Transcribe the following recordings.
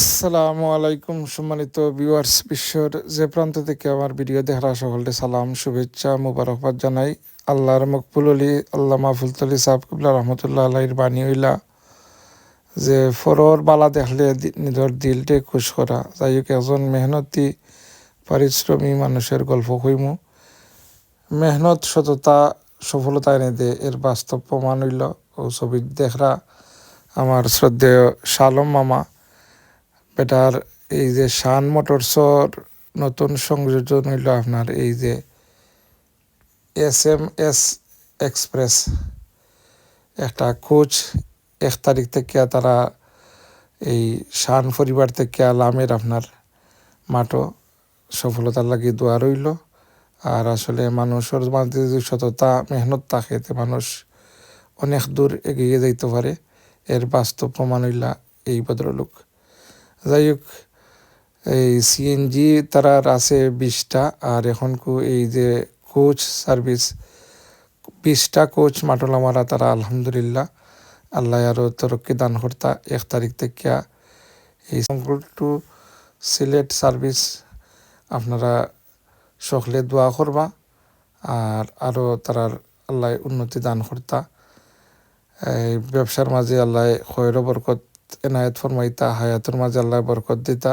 আসসালামু আলাইকুম সম্মানিত ভিউয়ার্স বিশ্বর যে প্রান্ত থেকে আমার ভিডিও দেখার সকলকে সালাম, শুভেচ্ছা, মুবারকবাদ জানাই। আল্লাহর মকবুল আলী, আল্লাহ মাহফুল তলি সাহ কিবলা রহমতুল্লাহ আল্লাহর বাণী হইলা। যে ফরর বালা দেখলে নিজের দিলটে খুশ করা। যাই হোক, একজন মেহনতি, পারিশ্রমী মানুষের গল্প কইমু। মেহনত, সততা, সফলতা এনে দে, এর বাস্তব প্রমাণ হইল। ও ছবি দেখরা আমার শ্রদ্ধেয় শালম মামা। বেটার এই যে শান মোটরসর নতুন সংযোজন হইল আপনার এই যে এস এম এস এক্সপ্রেস। একটা কোচ এক তারিখ থেকে তারা এই শান পরিবার থেকে লামের আপনার মাঠও সফলতার লাগি দোয়া রইল। আর আসলে মানুষের মাঝে সততা, মেহনত থাকে তে মানুষ অনেক দূর এগিয়ে যাইতে পারে। এর বাস্তব প্রমাণ হইলা এই ভদ্রলোক। যাই হোক, এই সিএনজি তারার আছে বিশটা, আর এখন কু এই যে কোচ সার্ভিস বিশটা কোচ মাটলা মারা তারা, আলহামদুলিল্লাহ। আল্লাহ আরও তরক্কি দান কর্তা, এক তারিখ থেকে এই টু সিলেট সার্ভিস আপনারা সকলে দোয়া করবা, আর আরও তারার আল্লাহ উন্নতি দান কর্তা। এই ব্যবসার মাঝে আল্লাহ খয়ের বরকত এনায়েত ফরমাইতা, হায়াতের মাঝে আল্লাহ বরকত দিতা।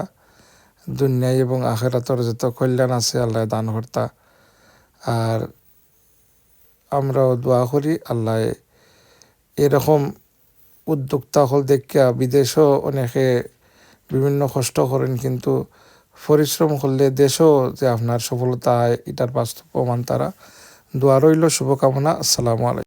দুনিয়ায় এবং আখেরাতর যত কল্যাণ আছে আল্লাহ দান কর্তা। আর আমরাও দোয়া করি আল্লাহ এরকম উদ্যোক্তা হল দেখিয়া বিদেশও অনেকে বিভিন্ন কষ্ট করেন, কিন্তু পরিশ্রম করলে দেশও যে আপনার সফলতা হয় এটার বাস্তব প্রমাণ তারা। দোয়া রইল, শুভকামনা, আসসালামু আলাইকুম।